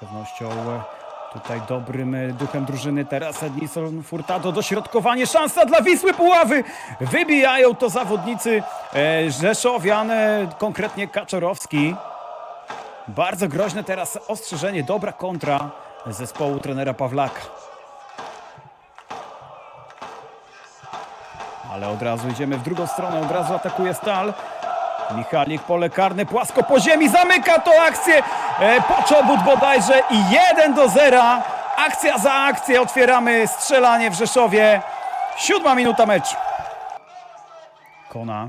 pewnością e, tutaj dobrym e, duchem drużyny. Teraz Ednison Furtado, dośrodkowanie, szansa dla Wisły Puławy. Wybijają to zawodnicy e, Rzeszowian, konkretnie Kaczorowski. Bardzo groźne teraz ostrzeżenie, dobra kontra zespołu trenera Pawlaka. Ale od razu idziemy w drugą stronę, od razu atakuje Stal. Michalik, pole karne, płasko po ziemi, zamyka to akcję. E, Poczobut bodajże i 1 do 0. Akcja za akcję, otwieramy strzelanie w Rzeszowie. Siódma minuta meczu. Kona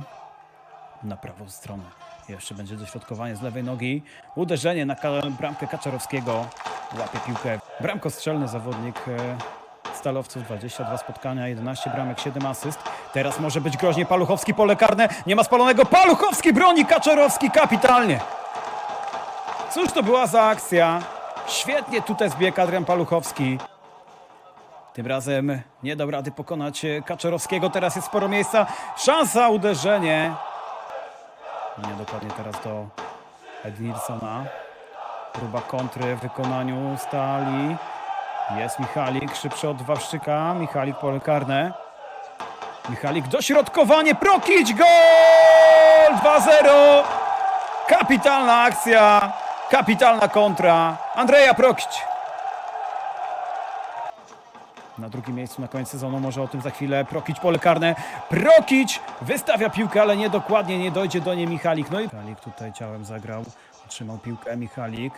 na prawą stronę. Jeszcze będzie dośrodkowanie z lewej nogi. Uderzenie na bramkę Kaczorowskiego. Łapie piłkę. Bramkostrzelny zawodnik e, Stalowców. 22 spotkania, 11 bramek, 7 asyst. Teraz może być groźnie. Paluchowski pole karne. Nie ma spalonego. Paluchowski broni. Kaczorowski kapitalnie. Cóż to była za akcja? Świetnie tutaj zbiegł Adrian Paluchowski. Tym razem nie dał rady pokonać Kaczorowskiego. Teraz jest sporo miejsca. Szansa, uderzenie. Nie dokładnie teraz do Edilsona. Próba kontry w wykonaniu Stali. Jest Michalik, szybszy od Wawrzyka. Michalik pole karne. Michalik dośrodkowanie, Prokić, gol! 2-0. Kapitalna akcja, kapitalna kontra. Andrzeja Prokić. Na drugim miejscu na koniec sezonu, może o tym za chwilę. Prokić pole karne. Prokić wystawia piłkę, ale niedokładnie nie dojdzie do niej Michalik. No i Michalik tutaj ciałem zagrał. Otrzymał piłkę Michalik.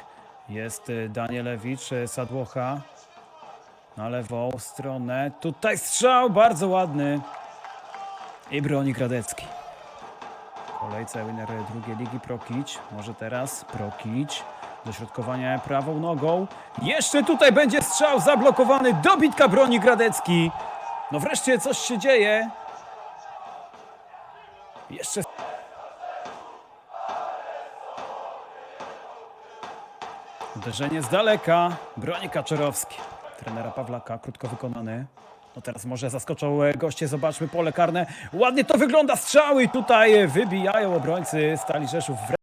Jest y, Danielewicz, y, Sadłocha. Na lewą stronę. Tutaj strzał bardzo ładny. I broni Gradecki. Kolejce winner drugiej ligi Prokić. Może teraz Prokić. Dośrodkowanie prawą nogą. Jeszcze tutaj będzie strzał zablokowany. Dobitka broni Gradecki. No wreszcie coś się dzieje. Jeszcze. Uderzenie z daleka. Broni Kaczorowski. Trenera Pawlaka, krótko wykonany. No teraz może zaskoczą e, goście, zobaczmy pole karne. Ładnie to wygląda, strzały tutaj wybijają obrońcy Stali Rzeszów.